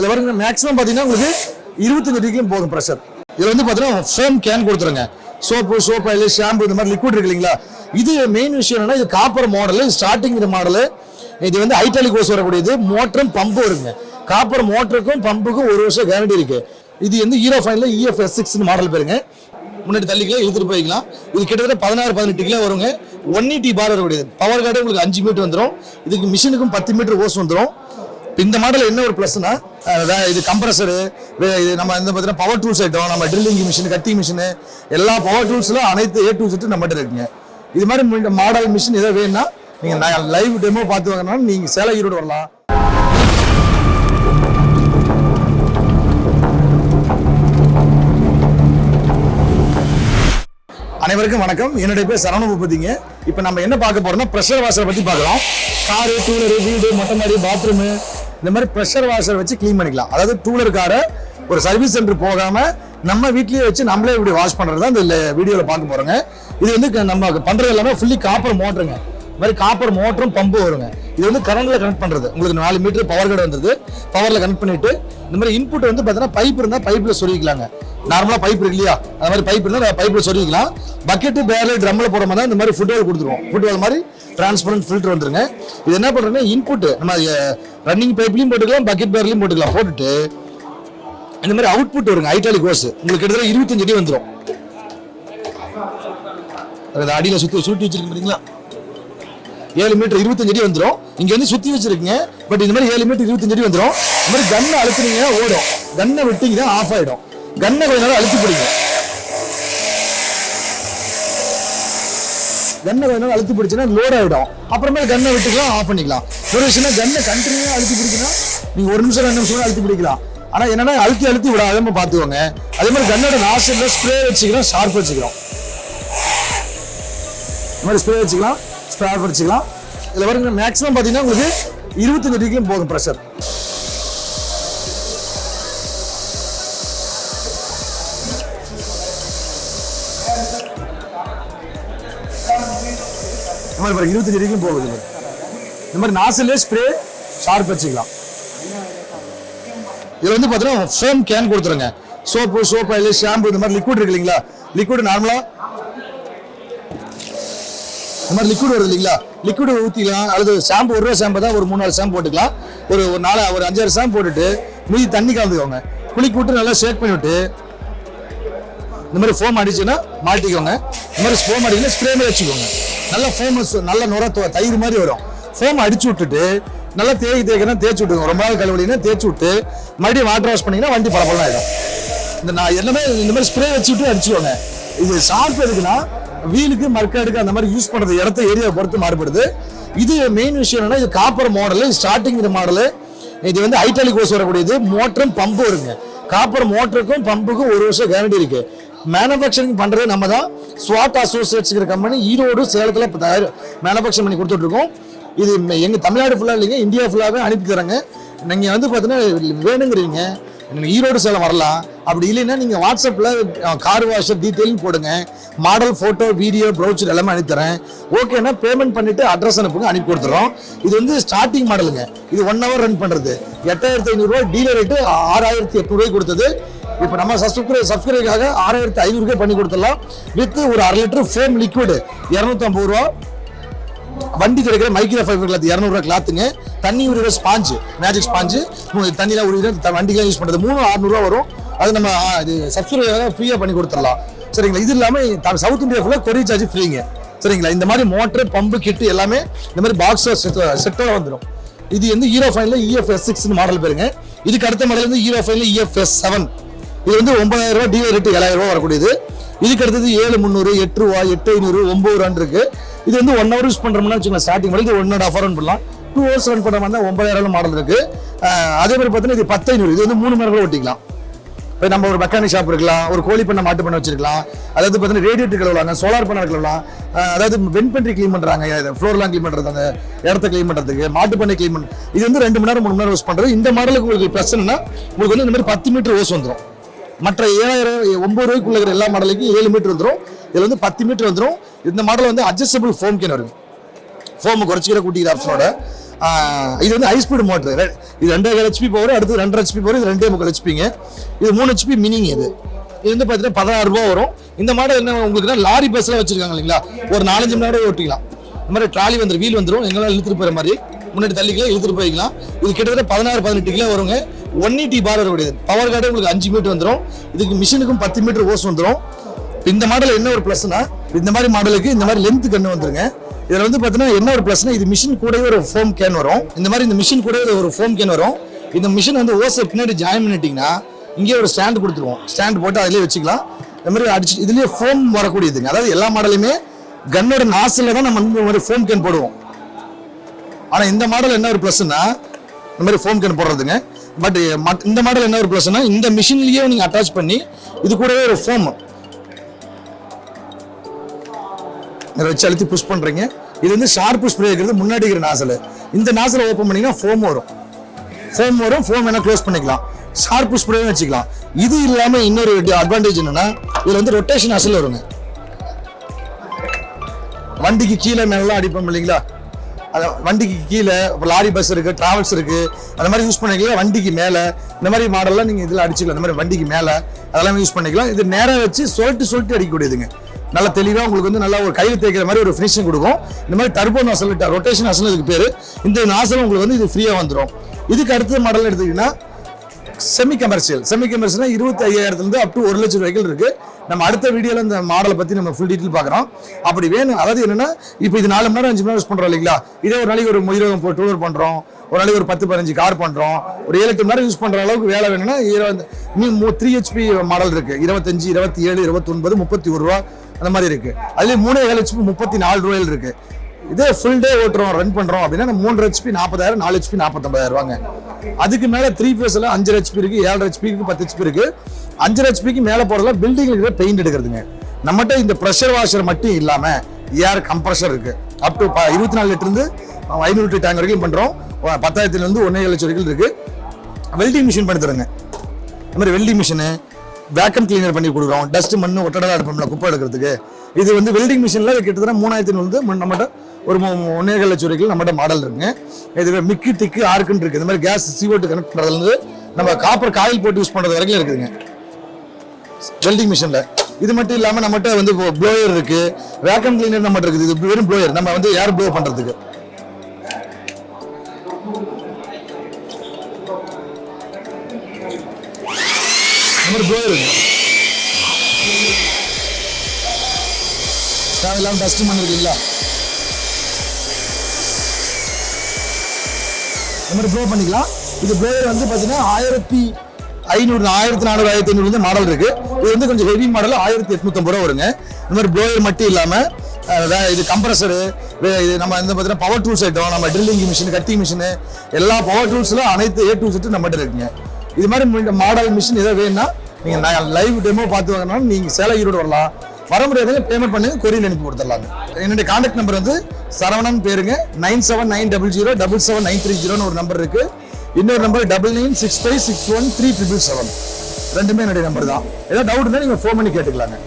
இதில் வருங்க மேக்ஸிமம் பார்த்தீங்கன்னா உங்களுக்கு இருபத்தஞ்சு டிகிரியும் போதும் ப்ரெஷர் இதில் வந்து பார்த்தீங்கன்னா ஃபோம் கேன் கொடுத்துருங்க. சோப்பு சோப் ஆயில் ஷாம்பு இந்த மாதிரி லிக்விட் இருக்கு இல்லைங்களா? இது மெயின் விஷயம் என்னன்னா இது காப்பர் மாடலு ஸ்டார்டிங் இந்த மாடலு இது வந்து ஹைட்டாலிக் ஓஸ் வரக்கூடியது மோட்டரும் பம்பும் இருக்குங்க காப்பர் மோட்டருக்கும் பம்புக்கும் ஒரு வருஷம் கேரண்டி இருக்கு. இது வந்து ஹீரோ ஃபைனில் இஎஃப் எஸ் சிக்ஸ் மாடல் பேருங்க. முன்னாடி தள்ளிக்கலாம் இழுத்துட்டு போய்க்கலாம். இது கிட்டத்தட்ட பதினாறு பதினெட்டு கிலோ வருங்க. ஒன் எயிட்டி பார் வரக்கூடியது. பவர் கார்டு உங்களுக்கு அஞ்சு மீட்டர் வந்துடும் இதுக்கு மிஷினுக்கும் பத்து மீட்டர் ஓஸ் வந்துடும் இந்த மாடல் என்ன ஒரு ப்ளஸ்னா இது கம்ப்ரஸரு இது நம்ம இந்த பார்த்தீங்கன்னா பவர் டூல்ஸ் ஐட்டம் நம்ம ட்ரில்லிங் மிஷின் கட்டி மிஷின் எல்லா பவர் டூல்ஸ்லும் அனைத்து ஏ டூ செட்டு நம்மகிட்ட இருக்குங்க. இது மாதிரி மாடல் மிஷின் எதாவது வேணும்னா நீங்கள் நான் லைவ் டெமோ பார்த்து வாங்கினாலும் நீங்கள் சேலை ஈரோடு வரலாம். அனைவருக்கும் வணக்கம். என்னுடைய பேர் சரவண பூபதிங்க இப்போ நம்ம என்ன பார்க்க போறோம்னா ப்ரெஷர் வாஷரை பற்றி பார்க்கலாம். காரு டூலரு வீடு மொட்டை மாடி பாத்ரூமு இந்த மாதிரி ப்ரெஷர் வாஷர் வச்சு க்ளீன் பண்ணிக்கலாம். அதாவது டூலர் காரை ஒரு சர்வீஸ் சென்டர் போகாம நம்ம வீட்லயே வச்சு நம்மளே இப்படி வாஷ் பண்றது தான் இந்த வீடியோவில் பார்க்க போறோங்க. இது வந்து க- நம்ம பண்றது எல்லாமே ஃபுல்லி காப்பர் மோட்டருங்க இந்த மாதிரி காப்பர் மோட்டரும் பம்பு வருங்க. இது வந்து கரண்ட்ல கனெக்ட் பண்றது. உங்களுக்கு நாலு மீட்டர் பவர் கார்டு வந்தது பவர்ல கனெக்ட் பண்ணிட்டு இந்த மாதிரி இன்புட் வந்து பார்த்தீங்கன்னா பைப் இருந்தால் பைப்ல சொல்லிக்கலாங்க நார்மலாக பைப் இருக்கு இல்லையா? அந்த மாதிரி பைப் இருந்தால் பைப்பில் சொல்லிக்கலாம் பக்கெட்டு பேரில் ட்ரம்மில் போட மாதிரி இந்த மாதிரி ஃபுட் கொடுத்துருவோம். ஃபுட் மாதிரி டிரான்ஸ்பரண்ட் ஃபில்டர் வந்துருங்க. இது என்ன பண்றோம்னா இன்புட்டு நம்ம ரன்னிங் பைப்லையும் போட்டுக்கலாம் பக்கெட் பேர்லையும் போட்டுக்கலாம். போட்டுட்டு இந்த மாதிரி அவுட்புட் வருங்க ஐட்டாலிக் கோர்ஸ் உங்களுக்கு கிட்டத்தட்ட இருபத்தஞ்சு அடி வந்துடும் அது அடியில சுற்றி சுட்டி வச்சிருக்கீங்க பார்த்தீங்களா ஏழு மீட்டர் இருபத்தஞ்சு அடி வந்துடும் இங்கே வந்து சுற்றி வச்சிருக்கீங்க பட் இந்த மாதிரி ஏழு மீட்டர் இருபத்தஞ்சு அடி வந்துடும் இந்த மாதிரி கண்ணை அழுத்துனீங்கன்னா ஓடும். கண்ணை விட்டீங்கன்னா ஆஃப் ஆகிடும் கண்ணை கொஞ்ச நேரம் அழுத்தி பிடிங்க. கண்ணை கொஞ்ச நேரம் அழுத்தி பிடிச்சுன்னா லோட் ஆகிடும் அப்புறமே கண்ணை விட்டுக்கலாம் ஆஃப் பண்ணிக்கலாம். ஒரு விஷயம்னா கண்ணை கண்டினியூவாக அழுத்தி பிடிக்கணும் நீங்கள் ஒரு நிமிஷம் ரெண்டு நிமிஷம் அழுத்தி பிடிக்கலாம். ஆனால் என்னென்னா அழுத்தி அழுத்தி விடாம பார்த்துக்கோங்க அதே மாதிரி கண்ணோட நாசில் ஸ்ப்ரே வச்சுக்கலாம் ஷார்ப் வச்சுக்கலாம். இந்த மாதிரி ஸ்ப்ரே வச்சுக்கலாம் ஸ்ப்ரே வச்சுக்கலாம். இதில் வருங்க மேக்ஸிமம் பார்த்தீங்கன்னா உங்களுக்கு இருபத்தஞ்சு டிகிரியும் போதும் ப்ரெஷர் மாதிரி பாருங்க இருபத்தஞ்சு வரைக்கும் போகுது இந்த மாதிரி நாசிலே ஸ்ப்ரே ஷார்ப் வச்சுக்கலாம். இது வந்து பார்த்தீங்கன்னா ஃபோம் கேன் கொடுத்துருங்க. சோப்பு சோப் ஆயில் ஷாம்பு இந்த மாதிரி லிக்விட் இருக்கு இல்லைங்களா? லிக்விட் நார்மலாக இந்த மாதிரி லிக்விட் வருது இல்லைங்களா? லிக்விட் ஊற்றிக்கலாம் அல்லது ஷாம்பு ஒரு ரூபா ஷாம்பு தான் ஒரு மூணு நாலு ஷாம்பு போட்டுக்கலாம். ஒரு ஒரு நாலு ஒரு அஞ்சாறு ஷாம்பு போட்டுட்டு மீதி தண்ணி கலந்துக்கோங்க. குளிக்க விட்டு நல்லா ஷேக் பண்ணி விட்டு இந்த மாதிரி ஃபோம் அடிச்சுன்னா மாட்டிக்கோங்க. இந்த மாதிரி ஃபோம் அடிக்கணும் ஸ்ப்ரே மாதிரி வச்சுக்கோங்க. நல்லா ஃபோம் நல்ல நுர தயிர் மாதிரி வரும். ஃபோம் அடிச்சு விட்டுட்டு நல்லா தேய்க்கு தேய்க்கணும் தேய்ச்சி விட்டுங்க ரொம்ப நாள் கழுவலினா தேய்ச்சி விட்டு மறுபடியும் வாட்டர் வாஷ் பண்ணிங்கன்னா வண்டி பளபளம் ஆகிடும் இந்த நான் எல்லாமே இந்த மாதிரி ஸ்ப்ரே வச்சுட்டு அடிச்சுக்கோங்க. இது ஷார்ப் எதுக்குன்னா வீலுக்கு மர்க்காடுக்கு அந்த மாதிரி யூஸ் பண்ணுறது இடத்த ஏரியாவை பொறுத்து மாறுபடுது. இது மெயின் விஷயம் என்னன்னா இது காப்பர் மாடலு ஸ்டார்டிங் இந்த மாடலு இது வந்து ஐட்டாலிக் ஓஸ் வரக்கூடியது மோட்டரும் பம்பும் இருக்குங்க காப்பர் மோட்டருக்கும் பம்புக்கும் ஒரு வருஷம் கேரண்டி இருக்குது மேனுஃபேக்சரிங் பண்ணுறது நம்ம தான் ஸ்வாட் அசோசியேட்ஸ்ங்கிற கம்பெனி ஈரோடு சேலத்தில் இப்போ தயார் மேனுஃபேக்சர் பண்ணி கொடுத்துட்ருக்கோம். இது எங்கள் தமிழ்நாடு ஃபுல்லாக இல்லைங்க இந்தியா ஃபுல்லாகவே அனுப்பி தராங்க நீங்கள் வந்து பார்த்தீங்கன்னா வேணுங்கிறீங்க. நீங்கள் ஈரோடு சேலம் வரலாம். அப்படி இல்லைன்னா நீங்கள் வாட்ஸ்அப்பில் கார் வாஷர் டீட்டெயிலும் போடுங்க. மாடல் ஃபோட்டோ வீடியோ ப்ரௌச்சர் எல்லாமே அனுப்பித்தரேன். ஓகேன்னா பேமெண்ட் பண்ணிவிட்டு அட்ரஸ் அனுப்புங்க அனுப்பி கொடுத்துறோம் இது வந்து ஸ்டார்டிங் மாடலுங்க இது ஒன் ஹவர் ரன் பண்ணுறது எட்டாயிரத்தி ஐநூறுரூவா டீலர் ரேட்டு ஆறாயிரத்தி எட்நூறுவாய்க்கு கொடுத்தது. இப்போ நம்ம சப்ஸ்கிரை சப்ஸ்கிரைக்காக ஆறாயிரத்தி ஐநூறுக்கே பண்ணி கொடுத்துடலாம். வித் ஒரு அரை லிட்டர் ஃபேம் லிக்விட் இரநூத்தம்பது ரூபா. வண்டி கிடைக்கிற மைக்ரோ ஃபைபர் கிளாத் இரநூறுவா கிளாத்துங்க தண்ணி உரிகிற ஸ்பாஞ்சு மேஜிக் ஸ்பாஞ்சு தண்ணியில் உரிகிற த- யூஸ் பண்ணுறது மூணு அறுநூறுவா வரும். அது நம்ம இது சப்ஸ்கிரைபாக ஃப்ரீயாக பண்ணி கொடுத்துடலாம். சரிங்களா? இது இல்லாமல் சவுத் இந்தியா ஃபுல்லாக கொரியர் சார்ஜ் ஃப்ரீங்க சரிங்களா? இந்த மாதிரி மோட்டர் பம்பு கிட்டு எல்லாமே இந்த மாதிரி பாக்ஸ் செட்டோட வந்துடும் இது வந்து ஹீரோ ஃபைனில் இஎஃப்எஸ் சிக்ஸ் மாடல் பேருங்க. இதுக்கு அடுத்த மாடல் வந்து ஹீரோ ஃபைனில் இஎஃப்எஸ் செவன் இது வந்து ஒன்பதாயிரம் ரூபாய் டீலர் ரேட்டு ஏழாயிரம் ரூபாய் வரக்கூடியது. இதுக்கு அடுத்தது ஏழு முந்நூறு எட்டு ரூபா எட்டு ஐநூறு ஒன்பது ரூபான் இருக்கு. இது வந்து ஒன் ஹவர் யூஸ் பண்றோம்னா வச்சுக்கோங்க ஸ்டார்டிங் வரைக்கும் ஒன் அண்ட் ஆஃப் ரன் பண்ணலாம். டூ ஹவர்ஸ் ரன் பண்ணுற மாதிரி தான் ஒன்பதாயிரம் மாடல் இருக்கு. அதே மாதிரி பார்த்தீங்கன்னா இது பத்து ஐநூறு இது வந்து மூணு மணி நேரம் ஓட்டிக்கலாம். இப்போ நம்ம ஒரு மெக்கானிக் ஷாப் இருக்கலாம் ஒரு கோழி பண்ண மாட்டு பண்ண வச்சிருக்கலாம். அதாவது பார்த்தீங்கன்னா ரேடியேட்டர் கழுவலாங்க சோலார் பண்ண கழுவலாம். அதாவது வெண்பன்றி க்ளீன் பண்ணுறாங்க ஃப்ளோர்லாம் க்ளீன் பண்ணுறது அந்த இடத்த க்ளீன் பண்ணுறதுக்கு மாட்டு பண்ணை க்ளீன் பண்ண இது வந்து ரெண்டு மணி நேரம் மூணு மணி நேரம் யூஸ் பண்ணுறது இந்த மாடலுக்கு உங்களுக்கு பிரச்சனைனா உங்களுக்கு வந்து இந்த மாதிரி பத்து மீட்டர் ஓஸ் வந்துடும் மற்ற ஏழாயிரம் ஒன்பது ரூபாய்க்குள்ள இருக்கிற எல்லா மாடலுக்கும் ஏழு மீட்டர் வந்துடும் இதில் வந்து பத்து மீட்டர் வந்துடும் இந்த மாடல் வந்து அட்ஜஸ்டபிள் ஃபோம் கேன் வரும். ஃபோம் குறைச்சிக்கிற கூட்டிக்கிற ஆப்ஷனோட இது வந்து ஹை ஸ்பீடு மோட்ரு இது ரெண்டே ஹெச்பி போகிற அடுத்து ரெண்டரை ஹெச்பி போகிற இது ரெண்டே முக்கால் ஹெச்பிங்க இது மூணு ஹெச்பி மினிங் இது. இது வந்து பார்த்தீங்கன்னா பதினாறு ரூபா வரும். இந்த மாடல் என்ன உங்களுக்கு லாரி பஸ்லாம் வச்சிருக்காங்க இல்லைங்களா? ஒரு நாலஞ்சு மணி நேரம் ஓட்டிக்கலாம். இந்த மாதிரி ட்ராலி வந்துடும் வீல் வந்துடும் எங்களால் இழுத்துட்டு போகிற மாதிரி. முன்னாடி தள்ளிக்கலாம் இழுத்துட்டு போய்க்கலாம். இது கிட்டத்தட்ட பதினாறு பதினெட்டு கிலோ வருங்க. ஒன் எயிட்டி பார் வரக்கூடியது பவர் கார்டு உங்களுக்கு அஞ்சு மீட்டர் வந்துடும் இதுக்கு மிஷினுக்கும் பத்து மீட்டர் ஓஸ் வந்துடும் இந்த மாடல் என்ன ஒரு ப்ளஸ்னா இந்த மாதிரி மாடலுக்கு இந்த மாதிரி லென்த் கண்ணு வந்துருங்க. இதில் வந்து பார்த்தீங்கன்னா என்ன ஒரு ப்ளஸ்னா இது மிஷின் கூடவே ஒரு ஃபோம் கேன் வரும். இந்த மாதிரி இந்த மிஷின் கூடவே ஒரு ஃபோம் கேன் வரும். இந்த மிஷின் வந்து ஓஸை பின்னாடி ஜாயின் பண்ணிட்டீங்கன்னா இங்கே ஒரு ஸ்டாண்ட் கொடுத்துருவோம். ஸ்டாண்ட் போட்டு அதிலே வச்சுக்கலாம். இந்த மாதிரி அடிச்சு இதுலேயே ஃபோம் வரக்கூடியதுங்க. அதாவது எல்லா மாடலுமே கன்னோட நாசில் தான் நம்ம வந்து இந்த மாதிரி ஃபோம் கேன் போடுவோம். ஆனால் இந்த மாடல் என்ன ஒரு ப்ளஸ்னா இந்த மாதிரி ஃபோம் கேன் போடுறதுங்க. பட் eh, இந்த மாடல் என்ன ஒரு ப்ளஸ்னா இந்த மிஷின்லயே நீங்கள் அட்டாச் பண்ணி இது கூடவே ஒரு ஃபோம் இதை வச்சு அழுத்தி புஷ் பண்றீங்க. இது வந்து ஷார்ப் ஸ்ப்ரே இருக்கிறது முன்னாடி இருக்கிற நாசல் இந்த நாசலை ஓப்பன் பண்ணீங்கன்னா ஃபோம் வரும். ஃபோம் வரும் ஃபோம் வேணா க்ளோஸ் பண்ணிக்கலாம். ஷார்ப் ஸ்ப்ரே வச்சுக்கலாம். இது இல்லாம இன்னொரு அட்வான்டேஜ் என்னன்னா இதுல வந்து ரொட்டேஷன் அசல் வருங்க. வண்டிக்கு கீழே மேலாம் அடிப்போம் இல்லைங்களா? அந்த வண்டிக்கு கீழே இப்போ லாரி பஸ் இருக்குது ட்ராவல்ஸ் இருக்குது அந்த மாதிரி யூஸ் பண்ணிக்கலாம். வண்டிக்கு மேலே இந்த மாதிரி மாடல்லாம் நீங்கள் இதில் அடிச்சுக்கலாம். இந்த மாதிரி வண்டிக்கு மேலே அதெல்லாம் யூஸ் பண்ணிக்கலாம். இது நேராக வச்சு சொல்லிட்டு சொல்லிட்டு அடிக்கக்கூடியதுங்க. நல்லா தெளிவாக உங்களுக்கு வந்து நல்லா ஒரு கையில் தேய்க்கிற மாதிரி ஒரு ஃபினிஷிங் கொடுக்கும். இந்த மாதிரி டர்போ நாசல் ரொட்டேஷன் நாசல் இதுக்கு பேர். இந்த நாசல் உங்களுக்கு வந்து இது ஃப்ரீயாக வந்துடும் இதுக்கு அடுத்த மாடல் எடுத்துக்கிட்டிங்கன்னா செமி கமர்ஷியல் செமி கமர்ஷியல்னா இருபத்தி ஐயாயிரத்துலேருந்து அப் டு ஒரு லட்சம் வரைக்கும் இருக்குது நம்ம அடுத்த வீடியோவில் இந்த மாடலை பற்றி நம்ம ஃபுல் டீட்டெயில் பார்க்குறோம். அப்படி வேணும். அதாவது என்னன்னா இப்போ இது நாலு மணி நேரம் அஞ்சு மணி நேரம் யூஸ் பண்ணுறோம் இல்லைங்களா? இதே ஒரு நாளைக்கு ஒரு இருபது டூர் பண்ணுறோம் ஒரு நாளைக்கு ஒரு பத்து பதினஞ்சு கார் பண்ணுறோம் ஒரு ஏழு எட்டு மணி நேரம் யூஸ் பண்ணுற அளவுக்கு வேலை வேணும்னா இருபது த்ரீ ஹெச்பி மாடல் இருக்குது இருபத்தஞ்சு இருபத்தி ஏழு இருபத்தொன்பது முப்பத்தி ஒரு ரூபா அந்த மாதிரி இருக்கு. அதுலேயும் மூணு ஏழு ஹெச்பி முப்பத்தி நாலு ரூபாயில் இருக்கு. இதே ஃபுல் டே ஓட்டுறோம் ரன் பண்ணுறோம் அப்படின்னா நம்ம மூன்று ஹெச்பி நாற்பதாயிரம் நாலு ஹெச்பி நாற்பத்தொம்பதாயிரம் ரூபாங்க. அதுக்கு மேலே த்ரீ ஃபேஸில் அஞ்சு ஹெச்பி இருக்குது ஏழு ஹெச்பி பத்து ஹெச்பி இருக்குது அஞ்சு ஹெச்பிக்கு மேலே போகிறதுல பில்டிங் இருக்கிற பெயிண்ட் எடுக்கிறதுங்க. நம்மகிட்ட இந்த ப்ரெஷர் வாஷர் மட்டும் இல்லாமல் ஏர் கம்ப்ரஷர் இருக்கு. அப் டு இருபத்தி நாலு லிட்டருந்து ஐநூறு லிட்டர் டேங்க் வரைக்கும் பண்ணுறோம் பத்தாயிரத்துலேருந்து ஒன்றே ஏழு லட்சம் வரைக்கும் இருக்குது வெல்டிங் மிஷின் பண்ணி தருங்க. இந்த மாதிரி வெல்டிங் மிஷினு வேக்கம் கிளீனர் பண்ணி கொடுக்குறோம். டஸ்ட் மண் ஒட்டடா எடுப்போம்ல குப்பை எடுக்கிறதுக்கு. இது வந்து வெல்டிங் மிஷினில் கிட்டத்தட்ட மூணாயிரத்தி நூறு வந்து நம்மகிட்ட ஒரு மூ- ஒன்னேகால் லட்சம் வரைக்கும் நம்மகிட்ட மாடல் இருக்குங்க. இது மிக்கி திக்கு ஆர்க்குன்னு இருக்குது இந்த மாதிரி கேஸ் சிஓட்டு கனெக்ட் பண்ணுறதுலேருந்து நம்ம காப்பர் காயில் போட்டு யூஸ் பண்ணுறது வரைக்கும் இருக்குதுங்க. வெல்டிங் மிஷினில் இது மட்டும் இல்லாமல் நம்மகிட்ட வந்து ப்ளோயர் இருக்குது வேக்கம் கிளீனர் நம்மகிட்ட இருக்குது. இது வெறும் ப்ளோயர் நம்ம வந்து ஏர் ப்ளோ பண்ணுறதுக்கு இந்த மாதிரி ப்ளோயர் இருக்கு. தேவையில்லாம டஸ்ட் மண் இருக்குங்களா இந்த மாதிரி ப்ளோ பண்ணிக்கலாம். இது ப்ளோயர் வந்து பார்த்தீங்கன்னா ஆயிரத்தி ஐநூறு ஆயிரத்தி நானூறு ஆயிரத்தி ஐநூறு வந்து மாடல் இருக்கு. இது வந்து கொஞ்சம் ஹெவி மாடல் ஆயிரத்தி எட்நூத்தம்பது ரூபா வருங்க. இந்த மாதிரி ப்ளோயர் மட்டும் இல்லாமல் இது கம்ப்ரஸரு இது நம்ம இந்த பார்த்தீங்கன்னா பவர் டூல்ஸ் ஐட்டம் நம்ம ட்ரில்லிங் மிஷின் கட்டிங் மிஷின் எல்லா பவர் டூல்ஸில் அனைத்து ஏ டூ செட்டு நம்மகிட்ட இருக்குங்க. இது மாதிரி மாடல் மிஷின் ஏதோ வேணும்னா நீங்கள் லைவ் டெமோ பார்த்து வாங்கினாலும் நீங்கள் சேலை ஈரோடு வரலாம். வர முடியாதுங்க பேமெண்ட் பண்ணுங்க கொரியர் அனுப்பி கொடுத்துடலாங்க. என்னுடைய காண்டாக்ட் நம்பர் வந்து சரவணன் பேருங்க. Nine seven nine double zero double seven nine three ஜீரோன்னு ஒரு நம்பர் இருக்கு. இன்னொரு number double nine six five six one three triple seven ரெண்டுமே என்னுடைய நம்பர் தான். ஏதாவது டவுட் இருந்தால் நீங்கள் ஃபோன் பண்ணி கேட்டுக்கலாங்க.